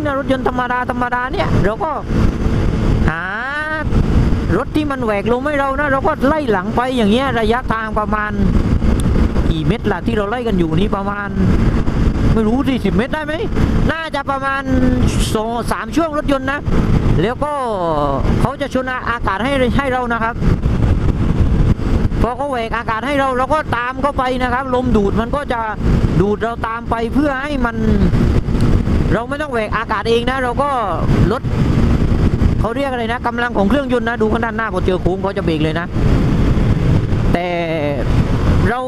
งนะรถยนต์ธรรมดาธรรมดาเนี่ยเราก็หารถที่มันแหวกลงให้เรานะเราก็ไล่หลังไปอย่างเงี้ยระยะทางประมาณกี่เมตรล่ะที่เราไล่กันอยู่นี้ประมาณ ไม่รู้สี่สิบเมตรได้ไหมน่าจะประมาณสองสามช่วงรถยนต์นะ แล้วก็เขาจะชนอากาศให้ให้เรานะครับพอเขาแหวกอากาศให้เราเราก็ตามเข้าไปนะครับ ลมดูดมันก็จะดูดเราตามไปเพื่อให้มัน เราไม่ต้องแหวกอากาศเองนะ เราก็ลดเขาเรียกอะไรนะกำลังของเครื่องยนต์นะ ดูข้างด้านหน้าพอเจอโค้งเขาจะเบรกเลยนะ แต่เรา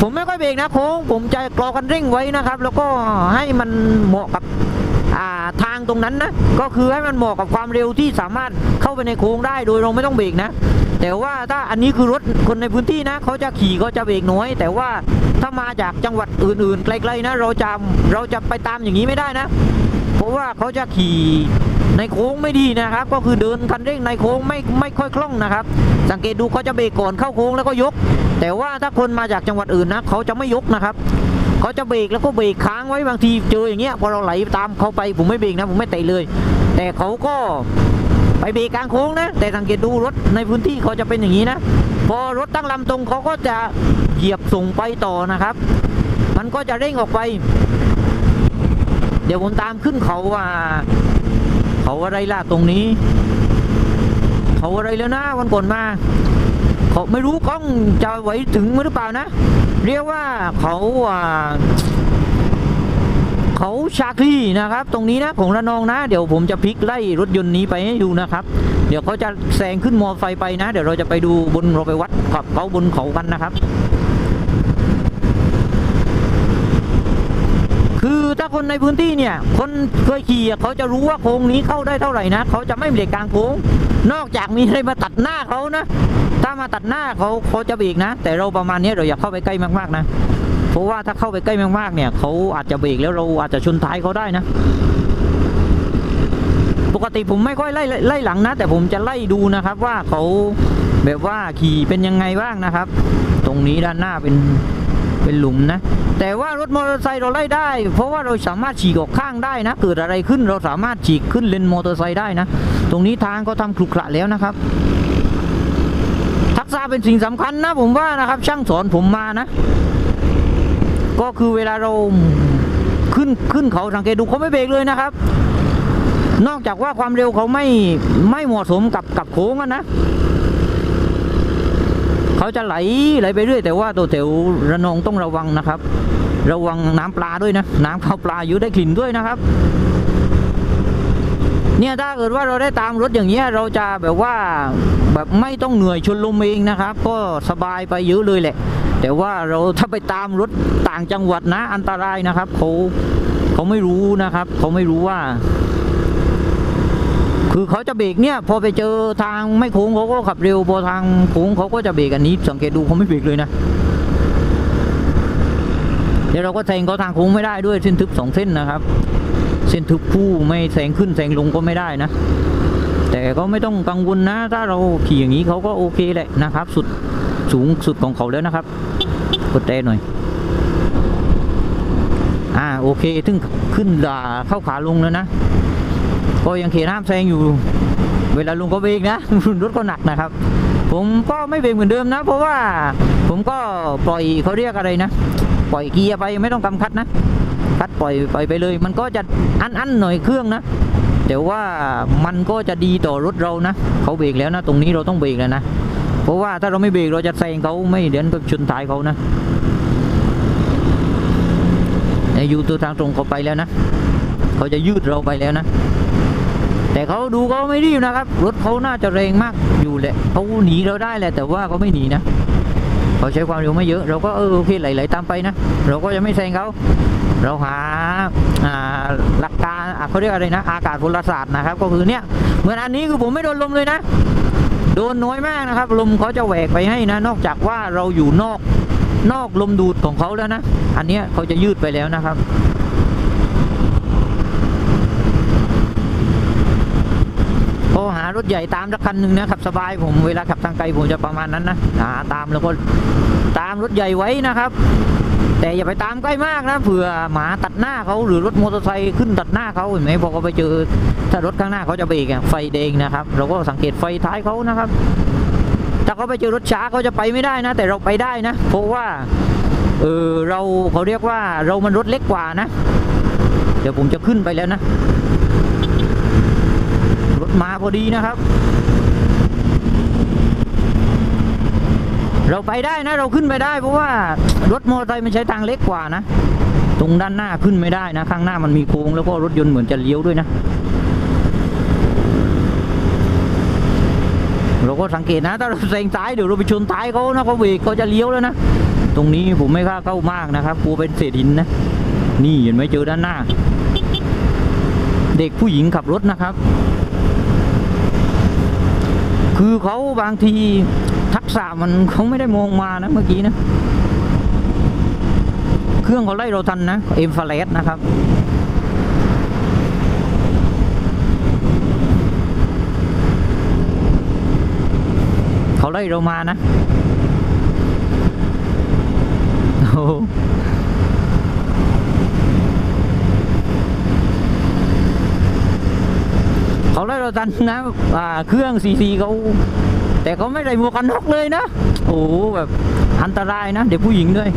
ผมไม่ค่อยเบรกนะโค้งผมจะกรอกันเร่งไว้นะครับ แล้วก็ให้มันเหมาะกับาทางตรงนั้นนะ ก็คือให้มันเหมาะกับความเร็วที่สามารถเข้าไปในโค้งได้โดยเราไม่ต้องเบรกนะ แต่ว่าถ้าอันนี้คือรถคนในพื้นที่นะเขาจะขี่เขาจะเบรกน้อย แต่ว่าถ้ามาจากจังหวัดอื่นๆไกลๆนะเราจะเราจะไปตามอย่างนี้ไม่ได้นะ เพราะว่าเขาจะขี่ในโค้งไม่ดีนะครับ ก็คือเดินคันเร่งในโค้งไม่ไม่ค่อยคล่องนะครับ สังเกตดูเขาจะเบรกก่อนเข้าโค้งแล้วก็ยก แต่ว่าถ้าคนมาจากจังหวัดอื่นนะเขาจะไม่ยกนะครับเขาจะเบรกแล้วก็เบรกค้างไว้บางทีเจออย่างเงี้ยพอเราไหลตามเขาไปผมไม่เบรกนะผมไม่เตะเลย แต่เขาก็ เบรกกลางโค้งนะ แต่สังเกตดูรถในพื้นที่เขาจะเป็นอย่างนี้นะ พอรถตั้งลำตรงเขาก็จะเหยียบส่งไปต่อนะครับ มันก็จะเร่งออกไป เดี๋ยวผมตามขึ้นเขาว่า เขาอะไรล่ะตรงนี้ เขาอะไรแล้วนะวันก่อนมาเขาไม่รู้กล้องจะไหวถึงหรือเปล่านะ เรียกว่าเขาอ่า เขาชาคลีนะครับ ตรงนี้นะของระนองนะ เดี๋ยวผมจะพลิกไล่รถยนต์นี้ไปให้ดูนะครับ เดี๋ยวเขาจะแซงขึ้นมอไซค์ไปนะ เดี๋ยวเราจะไปดูบนเราไปวัดกับเขาบนเขากันนะครับ คือถ้าคนในพื้นที่เนี่ย คนเคยขี่เขาจะรู้ว่าโค้งนี้เข้าได้เท่าไหร่นะเขาจะไม่เบรกกลางโค้ง นอกจากมีอะไรมาตัดหน้าเขานะ ถ้ามาตัดหน้าเขาเขาจะเบรกนะ แต่เราประมาณนี้เราอย่าเข้าไปใกล้มากๆนะ เพราะว่าถ้าเข้าไปใกล้มากๆเนี่ยเขาอาจจะเบรกแล้วเราอาจจะชนท้ายเขาได้นะ ปกติผมไม่ค่อยไล่ไล่หลังนะ แต่ผมจะไล่ดูนะครับว่าเขาแบบว่าขี่เป็นยังไงบ้างนะครับ ตรงนี้ด้านหน้าเป็นเป็นหลุมนะ แต่ว่ารถมอเตอร์ไซค์เราไล่ได้ เพราะว่าเราสามารถฉีกออกข้างได้นะ เกิดอะไรขึ้นเราสามารถฉีกขึ้นเลนมอเตอร์ไซค์ได้นะ ตรงนี้ทางก็ทำคลุกขระแล้วนะครับ ทักษะเป็นสิ่งสำคัญนะผมว่านะครับ ช่างสอนผมมานะ ก็คือเวลาเราขึ้นขึ้นเขาสังเกตดูเขาไม่เบรกเลยนะครับ นอกจากว่าความเร็วเขาไม่ไม่เหมาะสมกับกับโค้งนะเขาจะไหลไหลไปเรื่อย แต่ว่าตัวแถวระนองต้องระวังนะครับ ระวังน้ำปลาด้วยนะ น้ำเข้าปลาอยู่ได้กลิ่นด้วยนะครับ เนี่ยถ้าเกิดว่าเราได้ตามรถอย่างเงี้ยเราจะแบบว่าแบบไม่ต้องเหนื่อยชนลมเองนะครับ ก็สบายไปเยอะเลยแหละ แต่ว่าเราถ้าไปตามรถต่างจังหวัดนะ อันตรายนะครับเขาเขาไม่รู้นะครับเขาไม่รู้ว่า คือเขาจะเบรกเนี่ย พอไปเจอทางไม่โค้งเขาก็ขับเร็ว พอทางโค้งเขาก็จะเบรกอันนี้ สังเกตดูเขาไม่เบรกเลยนะเดี๋ยวเราก็แซงเขาทางโค้งไม่ได้ด้วยเส้นทึบสองเส้นนะครับ เส้นทึบคู่ไม่แซงขึ้นแซงลงก็ไม่ได้นะแต่ก็ไม่ต้องกังวลนะ ถ้าเราขี่อย่างนี้เขาก็โอเคแหละนะครับ สุด สูงสุดของเขาแล้วนะครับ กดแต่หน่อย อ่าโอเคถึงขึ้นด่าเข้าขาลงแล้วนะ ก็ยังเขนห้ามแซงอยู่ เวลาลุงก็เบรกนะ รถก็หนักนะครับ ผมก็ไม่เบรกเหมือนเดิมนะ เพราะว่าผมก็ปล่อยเขาเรียกอะไรนะ ปล่อยเกียร์ไปไม่ต้องกำคัดนะ คัดปล่อยปล่อยไปเลย มันก็จะอันอันหน่อยเครื่องนะแต่ว่ามันก็จะดีต่อรถเรานะ เขาเบรกแล้วนะ ตรงนี้เราต้องเบรกแล้วนะ เพราะว่าถ้าเราไม่เบรกเราจะแซงเขาไม่เดี๋ยวก็ชนท้ายเขานะอยู่ตัวทางตรงเขาไปแล้วนะเขาจะยืดเราไปแล้วนะ แต่เขาดูเขาไม่รีบนะครับ รถเขาน่าจะแรงมากอยู่แหละเขาหนีเราได้แหละแต่ว่าเขาไม่หนีนะเขาใช้ความเร็วไม่เยอะ เราก็เออโอเคไหลๆตามไปนะ เราก็จะไม่แซงเขาเราหาอาหลักการเขาเรียกอะไรนะ อากาศพลศาสตร์นะครับ ก็คือเนี่ยเหมือนอันนี้คือผมไม่โดนลมเลยนะ โดนน้อยมากนะครับ ลมเขาจะแหวกไปให้นะ นอกจากว่าเราอยู่นอกนอกลมดูดของเขาแล้วนะ อันนี้เขาจะยืดไปแล้วนะครับโอหารถใหญ่ตามสักคันหนึ่งนะขับสบายผมเวลาขับทางไกลผมจะประมาณนั้นนะหาตามแล้วก็ตามรถใหญ่ไว้นะครับ แต่อย่าไปตามใกล้มากนะเผื่อหมาตัดหน้าเขาหรือรถมอเตอร์ไซค์ขึ้นตัดหน้าเขาเห็นไหมพอเขาไปเจอถ้ารถข้างหน้าเขาจะเบรกไฟแดงนะครับ เราก็สังเกตไฟท้ายเขานะครับ ถ้าเขาไปเจอรถช้าเขาจะไปไม่ได้นะ แต่เราไปได้นะ เพราะว่าเออเราเขาเรียกว่าเรามันรถเล็กกว่านะ เดี๋ยวผมจะขึ้นไปแล้วนะ รถมาพอดีนะครับ เราไปได้นะเราขึ้นไปได้เพราะว่ารถมอเตอร์ไซค์มันใช้ทางเล็กกว่านะ ตรงด้านหน้าขึ้นไม่ได้นะ ข้างหน้ามันมีโค้งแล้วก็รถยนต์เหมือนจะเลี้ยวด้วยนะ เราก็สังเกตนะ ถ้าเราแซงซ้ายเดี๋ยวเราไปชนท้ายเขานะเขาเบรกเขาจะเลี้ยวแล้วนะ ตรงนี้ผมไม่กล้าเข้ามากนะครับกลัวเป็นเศษหินนะ นี่เห็นไหมเจอด้านหน้า เด็กผู้หญิงขับรถนะครับ คือเขาบางที ทักษะมันเขาไม่ได้มองมานะเมื่อกี้นะ เครื่องเขาไล่เราทันนะเอ็มฟาเลสนะครับเขาไล่เรามานะโอ้เขาไล่เราทันนะเครื่องซีซีเขา แต่เขาไม่ใส่หมวกกันน็อกเลยนะ โอ้แบบอันตรายนะ เด็กผู้หญิงด้วย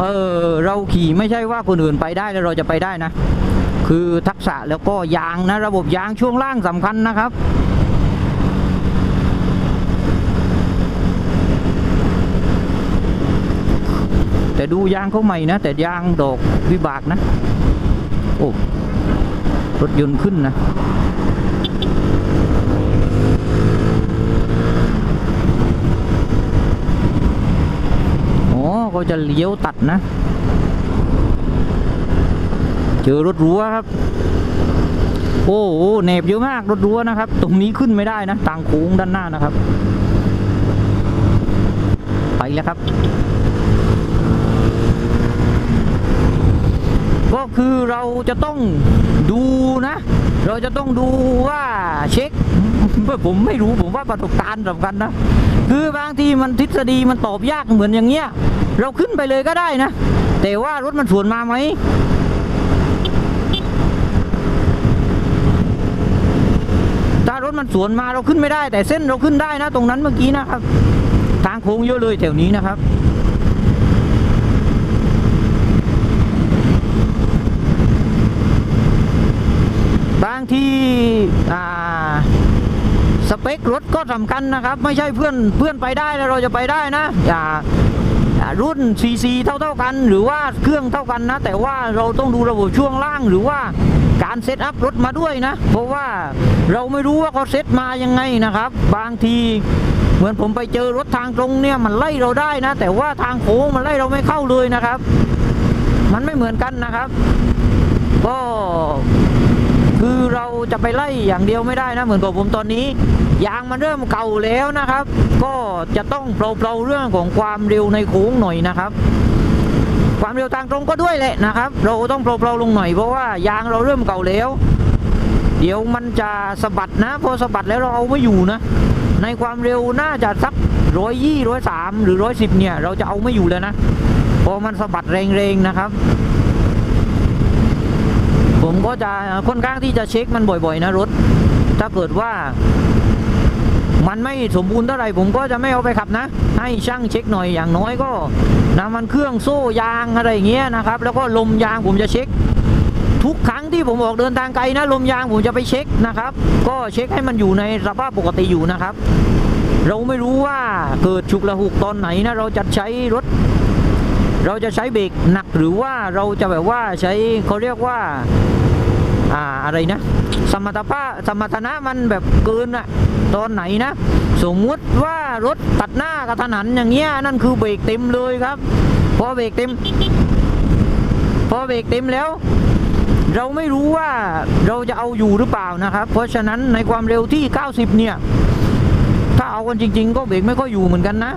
เออเราขี่ไม่ใช่ว่าคนอื่นไปได้แล้วเราจะไปได้นะ คือทักษะแล้วก็ยางนะ ระบบยางช่วงล่างสำคัญนะครับแต่ดูยางเขาใหม่นะ แต่ยางดอกวิบากนะ โอ้ รถยนต์ขึ้นนะอ๋อก็จะเลี้ยวตัดนะ เจอรถรั้วครับ โอ้โหเหน็บเยอะมากรถรั้วนะครับ ตรงนี้ขึ้นไม่ได้นะทางโค้งด้านหน้านะครับ ไปแล้วครับ คือเราจะต้องดูนะ เราจะต้องดูว่าเช็คผมไม่รู้ผมว่าประสบการณ์สำคัญนะ คือบางทีมันทฤษฎีมันตอบยากเหมือนอย่างเงี้ย เราขึ้นไปเลยก็ได้นะ แต่ว่ารถมันสวนมาไหมถ้ารถมันสวนมาเราขึ้นไม่ได้ แต่เส้นเราขึ้นได้นะ ตรงนั้นเมื่อกี้นะครับ ทางโค้งเยอะเลยแถวนี้นะครับ บาง ที่สเปครถก็สำคัญนะครับ ไม่ใช่เพื่อนเพื่อนไปได้แล้วเราจะไปได้นะอย่ารุ่น CC เท่าเท่ากัน หรือว่าเครื่องเท่ากันนะ แต่ว่าเราต้องดูระบบช่วงล่างหรือว่าการเซตอัพรถมาด้วยนะ เพราะว่าเราไม่รู้ว่าเขาเซตมายังไงนะครับ บางทีเหมือนผมไปเจอรถทางตรงเนี่ยมันไล่เราได้นะ แต่ว่าทางโค้งมันไล่เราไม่เข้าเลยนะครับ มันไม่เหมือนกันนะครับ ก็ เราจะไปไล่อย่างเดียวไม่ได้นะเหมือนกับผมตอนนี้ ยางมันเริ่มเก่าแล้วนะครับ ก็จะต้องเปลาๆเรื่องของความเร็วในโค้งหน่อยนะครับ ความเร็วทางตรงก็ด้วยแหละนะครับ เราต้องเปลาๆลงหน่อยเพราะว่ายางเราเริ่มเก่าแล้ว เดี๋ยวมันจะสะบัดนะพอสะบัดแล้วเราเอาไม่อยู่นะ ในความเร็วน่าจะสักร้อยยี่ร้อยสามหรือร้อยสิบเนี่ย เราจะเอาไม่อยู่แล้วนะพอมันสะบัดแรงๆนะครับ ผมก็จะค่อนข้างที่จะเช็คมันบ่อย ๆ นะรถ ถ้าเกิดว่า มันไม่สมบูรณ์เท่าไหร่ผมก็จะไม่เอาไปขับนะ ให้ช่างเช็คหน่อยอย่างน้อยก็นะมันเครื่องโซ่ยางอะไรเงี้ยนะครับ แล้วก็ลมยางผมจะเช็ค ทุกครั้งที่ผมออกเดินทางไกลนะลมยางผมจะไปเช็คนะครับ ก็เช็คให้มันอยู่ในสภาพปกติอยู่นะครับ เราไม่รู้ว่าเกิดฉุกละหุกตอนไหนนะเราจะใช้รถเราจะใช้เบรกหนักหรือว่าเราจะแบบว่าใช้เขาเรียกว่า อ่าอะไรนะ สมรรถภาพสมรรถนะมันแบบเกินอะตอนไหนนะ สมมุติว่ารถตัดหน้ากระทันหันอย่างเงี้ยนั่นคือเบรกเต็มเลยครับพอเบรกเต็ม พอเบรกเต็มแล้ว เราไม่รู้ว่าเราจะเอาอยู่หรือเปล่านะครับ เพราะฉะนั้นในความเร็วที่ 90 เนี่ย ถ้าเอากันจริง ๆ ก็เบรกไม่ค่อยอยู่เหมือนกันนะ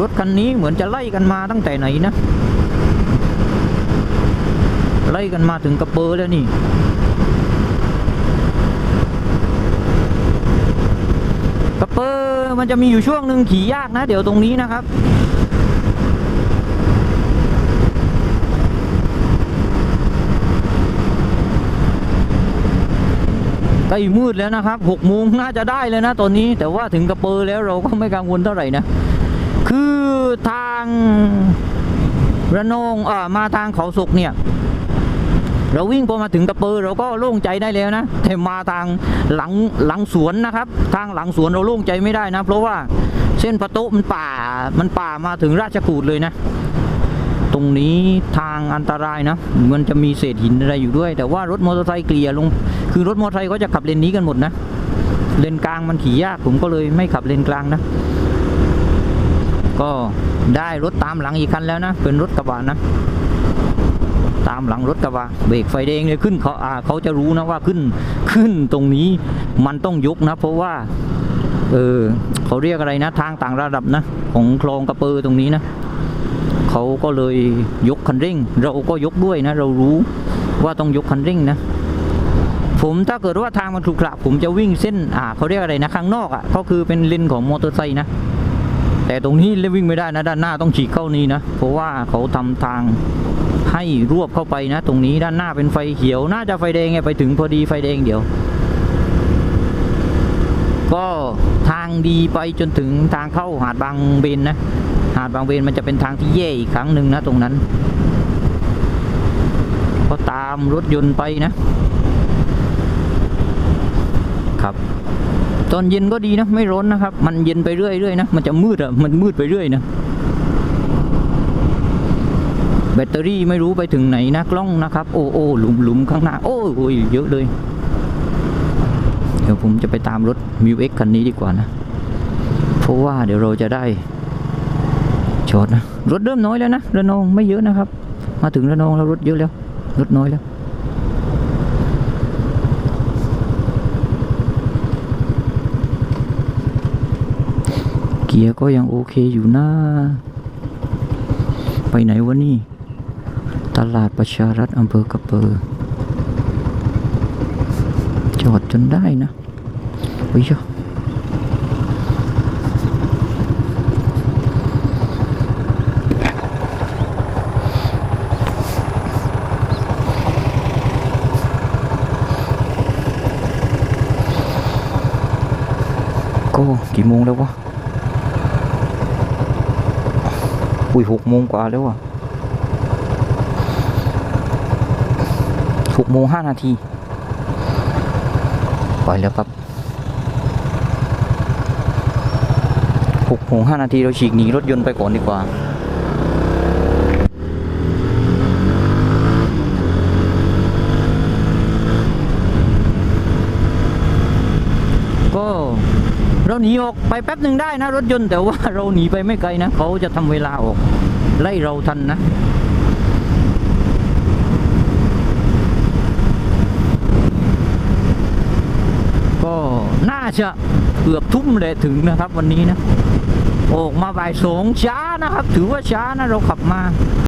รถคันนี้เหมือนจะไล่กันมาตั้งแต่ไหนนะ ไล่กันมาถึงกระเปอร์แล้วนี่กระเปอร์มันจะมีอยู่ช่วงหนึ่งขี่ยากนะ เดี๋ยวตรงนี้นะครับใกล้มืดแล้วนะครับหกโมงน่าจะได้เลยนะตอนนี้ แต่ว่าถึงกระเปอร์แล้วเราก็ไม่กังวลเท่าไหร่นะ คือทางระนองเอ่อมาทางเขาศกเนี่ย เราวิ่งพอมาถึงกระเปอร์เราก็โล่งใจได้แล้วนะแต่มาทางหลังหลังสวนนะครับ ทางหลังสวนเราโล่งใจไม่ได้นะ เพราะว่าเส้นประตูมันป่ามันป่ามาถึงราชกูดเลยนะ ตรงนี้ทางอันตรายนะมันจะมีเศษหินอะไรอยู่ด้วย แต่ว่ารถมอเตอร์ไซค์เกลี่ยลง คือรถมอเตอร์ไซค์ก็จะขับเลนนี้กันหมดนะเลนกลางมันขี่ยากผมก็เลยไม่ขับเลนกลางนะ ก็ได้รถตามหลังอีกคันแล้วนะ เป็นรถกระบะนะ ตามหลังรถกระบะเบรกไฟแดงเลยขึ้นเขาอ่าเขาจะรู้นะว่าขึ้นขึ้นตรงนี้มันต้องยกนะ เพราะว่า เออเขาเรียกอะไรนะ ทางต่างระดับนะ ของคลองกระเปอตรงนี้นะเขาก็เลยยกคันเร่ง เราก็ยกด้วยนะ เรารู้ว่าต้องยกคันเร่งนะผมถ้าเกิดว่าทางมันขรุขระผมจะวิ่งเส้นอ่าเขาเรียกอะไรนะข้างนอกอะก็คือเป็นเลนของมอเตอร์ไซค์นะ แต่ตรงนี้เล่นวิ่งไม่ได้นะด้านหน้าต้องฉีกเข้านี้นะ เพราะว่าเขาทำทางให้รวบเข้าไปนะ ตรงนี้ด้านหน้าเป็นไฟเขียว น่าจะไฟแดงไงไปถึงพอดีไฟแดงเดี๋ยว ก็ทางดีไปจนถึงทางเข้าหาดบางเบนนะ หาดบางเบนมันจะเป็นทางที่แย่อีกครั้งหนึ่งนะตรงนั้นก็ตามรถยนต์ไปนะครับ ตอนเย็นก็ดีนะ ไม่ร้อนนะครับ มันเย็นไปเรื่อยๆนะ มันจะมืดอะมันมืดไปเรื่อยนะแบตเตอรี่ไม่รู้ไปถึงไหนนะกล้องนะครับ โอ้โอ้หลุมหลุมข้างหน้า โอ้โอ้ยเยอะเลย เดี๋ยวผมจะไปตามรถมิวเอ็กคันนี้ดีกว่านะ เพราะว่าเดี๋ยวเราจะได้จอดนะ รถเริ่มน้อยแล้วนะระนองไม่เยอะนะครับ มาถึงระนองแล้วรถเยอะแล้ว รถน้อยแล้ว กียร์ก็ยังโอเคอยู่นะ ไปไหนวะนี่ ตลาดประชารัฐอำเภอกระเปอจอดจนได้นะโอ้ยเจ้าก็กี่โมงแล้ววะ อุ้ยหกโมงกว่าแล้วอะหกโมงห้านาทีไปแล้วครับหกโมงห้านาทีเราฉีกหนีรถยนต์ไปก่อนดีกว่าก็ หนีออกไปแป๊บหนึ่งได้นะรถยนต์แต่ว่าเราหนีไปไม่ไกลนะเขาจะทำเวลาออกไล่เราทันนะก็น่าจะเกือบทุ่มเลยถึงนะครับวันนี้นะ ออกมาบ่ายสองช้านะครับ ถือว่าช้านะเราขับมา